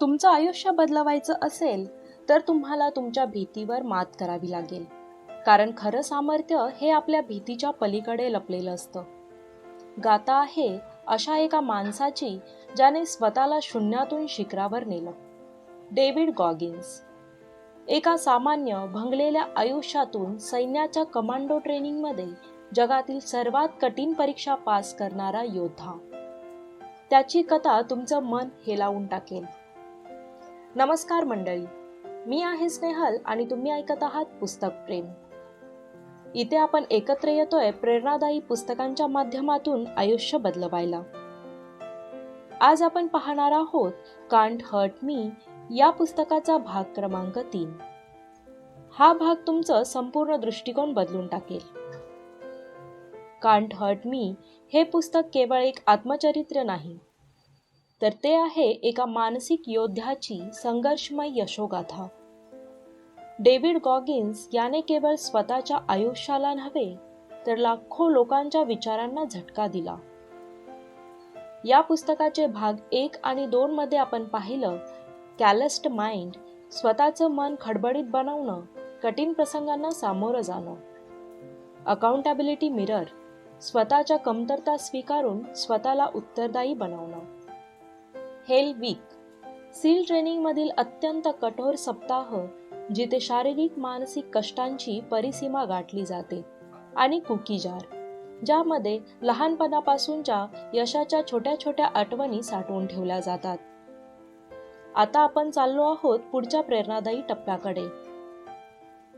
तुमचं आयुष्य बदलवायचं असेल तर तुम्हाला तुमच्या भीतीवर मात करावी लागेल. कारण खरं सामर्थ्य हे आपल्या भीतीच्या पलीकडे लपलेलं असतं. गाता आहे अशा एका माणसाची ज्याने स्वतःला शून्यातून शिखरावर नेलं. David Goggins. एका सामान्य भंगलेल्या आयुष्यातून सैन्याच्या कमांडो ट्रेनिंगमध्ये जगातील सर्वात कठीण परीक्षा पास करणारा योद्धा. त्याची कथा तुमचं मन हेलावून टाकेल. नमस्कार मंडळी. मी आहे स्नेहल आणि तुम्ही ऐकत आहात पुस्तक प्रेम. इथे आपण एकत्र येतोय प्रेरणादायी पुस्तकांच्या माध्यमातून आयुष्य बदलवायला. आज आपण पाहणार आहोत कांट हर्ट मी या पुस्तकाचा भाग क्रमांक तीन. हा भाग तुमचं संपूर्ण दृष्टिकोन बदलून टाकेल. कांट हर्ट मी हे पुस्तक केवळ एक आत्मचरित्र नाही तर ते आहे एका मानसिक योद्ध्याची संघर्षमय यशोगाथा. डेव्हिड गॉगिन्स याने केवळ स्वतःच्या आयुष्याला नव्हे तर लाखो लोकांच्या विचारांना झटका दिला. या पुस्तकाचे भाग एक आणि दोन मध्ये आपण पाहिलं कॅलस्ड माइंड स्वतःचं मन खडबडीत बनवणं कठीण प्रसंगांना सामोरं जाणं. अकाउंटॅबिलिटी मिरर स्वतःच्या कमतरता स्वीकारून स्वतःला उत्तरदायी बनवणं. हेल वीक. सील ट्रेनिंगमधील अत्यंत कठोर सप्ताह जिथे शारीरिक मानसिक कष्टांची परिसीमा गाठली जाते आणि कुकी जार ज्यामध्ये लहानपणापासूनच्या यशाच्या छोट्या छोट्या आठवणी साठवून ठेवल्या जातात. आता आपण चाललो आहोत पुढच्या प्रेरणादायी टप्प्याकडे.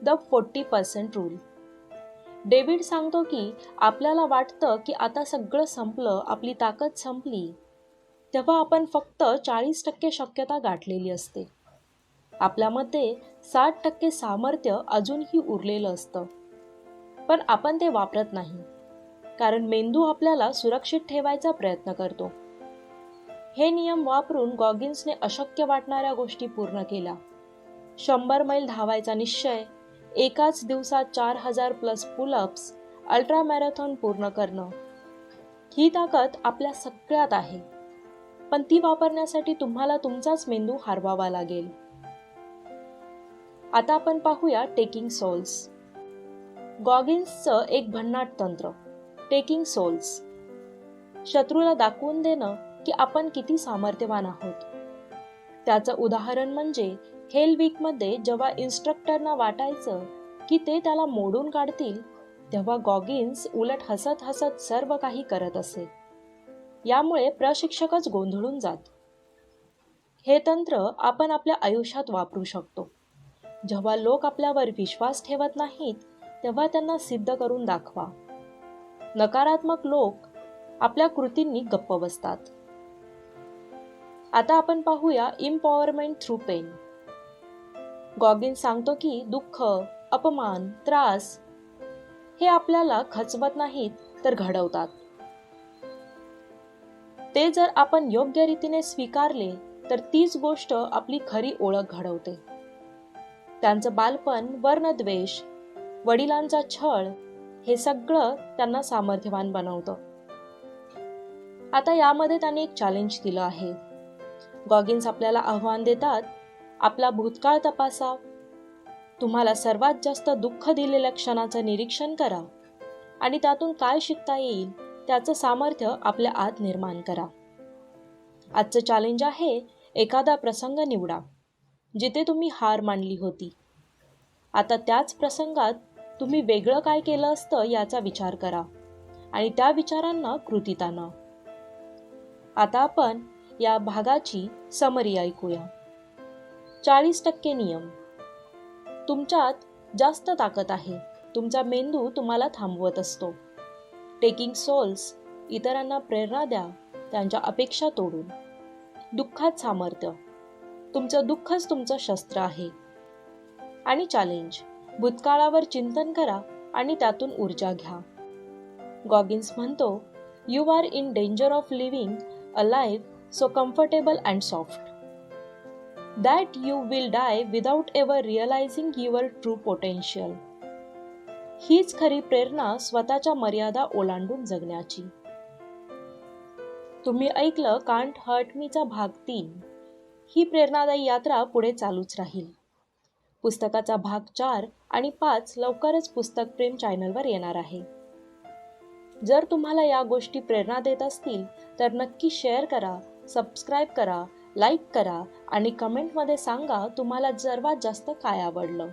The forty percent rule. David सांगतो की आपल्याला वाटतं की आता सगळं संपलं आपली ताकद संपली तेव्हा आपण फक्त चाळीस टक्के शक्यता गाठलेली असते. आपल्यामध्ये साठ टक्के सामर्थ्य अजूनही उरलेलं असतं. पण आपण ते वापरत नाही. कारण मेंदू आपल्याला सुरक्षित ठेवायचा प्रयत्न करतो. हे नियम वापरून गॉगिन्सने अशक्य वाटणाऱ्या गोष्टी पूर्ण केल्या. शंभर मैल धावायचा निश्चय एकाच दिवसात चार हजार प्लस पुलअप्स अल्ट्रा मॅरेथॉन पूर्ण करणं. ही ताकद आपल्या सगळ्यात आहे. पण ती वापरण्यासाठी तुम्हाला तुमचाच मेंदू हरवावा लागेल. आता आपण पाहूया टेकिंग सोल्स गॉगिन्सचं एक भन्नाट तंत्र टेकिंग सोल्स शत्रूला दाखवून देणं की आपण किती सामर्थ्यवान आहोत. त्याचं उदाहरण म्हणजे हेल वीकमध्ये जेव्हा इन्स्ट्रक्टरना वाटायचं की ते त्याला मोडून काढतील तेव्हा गॉगिन्स उलट हसत हसत सर्व काही करत असे. यामुळे प्रशिक्षकच गोंधळून जात. हे तंत्र आपण आपल्या आयुष्यात वापरू शकतो. जेव्हा लोक आपल्यावर विश्वास ठेवत नाहीत तेव्हा त्यांना सिद्ध करून दाखवा. नकारात्मक लोक आपल्या कृतींनी गप्प बसतात. आता आपण पाहूया इम्पॉवरमेंट थ्रू पेन गॉगिन सांगतो की दुःख अपमान त्रास हे आपल्याला खचवत नाहीत तर घडवतात. ते जर आपण योग्य रीतीने स्वीकारले तर तीच गोष्ट आपली खरी ओळख घडवते. त्यांचं बालपण वर्णद्वेष वडिलांचा छळ हे सगळं त्यांना सामर्थ्यवान बनवतं. आता यामध्ये त्यांनी एक चॅलेंज दिलं आहे. गॉगिन्स आपल्याला आव्हान देतात आपला भूतकाळ तपासा. तुम्हाला सर्वात जास्त दुःख दिलेल्या क्षणाचं निरीक्षण करा. आणि त्यातून काय शिकता येईल? त्याचं सामर्थ्य आपल्या आत निर्माण करा. आजचं चॅलेंज आहे एखादा प्रसंग निवडा जिथे तुम्ही हार मानली होती. आता त्याच प्रसंगात तुम्ही वेगळं काय केलं असतं याचा विचार करा आणि त्या विचारांना कृतीत आणा आता आपण या भागाची समरी ऐकूया. चाळीस टक्के नियम. तुमच्यात जास्त ताकद आहे. तुमचा मेंदू तुम्हाला थांबवत असतो. टेकिंग सोल्स इतरांना प्रेरणा द्या त्यांच्या अपेक्षा तोडून. दुःखात सामर्थ्य. तुमचं दुःखच तुमचं शस्त्र आहे. आणि चॅलेंज भूतकाळावर चिंतन करा आणि त्यातून ऊर्जा घ्या. गॉगिन्स म्हणतो you are in danger of living a life so comfortable and soft that you will die without ever realizing your true potential हीच खरी प्रेरणा स्वतःच्या मर्यादा ओलांडून जगण्याची. तुम्ही ऐकलं कांट हर्ट मीचा भाग तीन. ही प्रेरणादायी यात्रा पुढे चालूच राहील. पुस्तकाचा भाग चार आणि पाच लवकरच पुस्तक प्रेम चॅनलवर येणार आहे. जर तुम्हाला या गोष्टी प्रेरणा देत असतील तर नक्की शेअर करा सबस्क्राईब करा लाईक करा आणि कमेंटमध्ये सांगा तुम्हाला सर्वात जास्त काय आवडलं.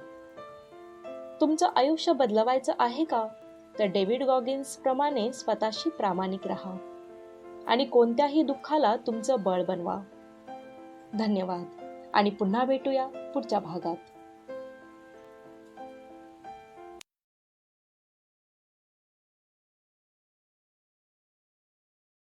तुमचं आयुष्य बदलवायचं आहे का? तर डेव्हिड गॉगिन्स प्रमाणे स्वतःशी प्रामाणिक राहा आणि कोणत्याही दुःखाला तुमचं बळ बनवा. धन्यवाद. आणि पुन्हा भेटूया पुढच्या भागात.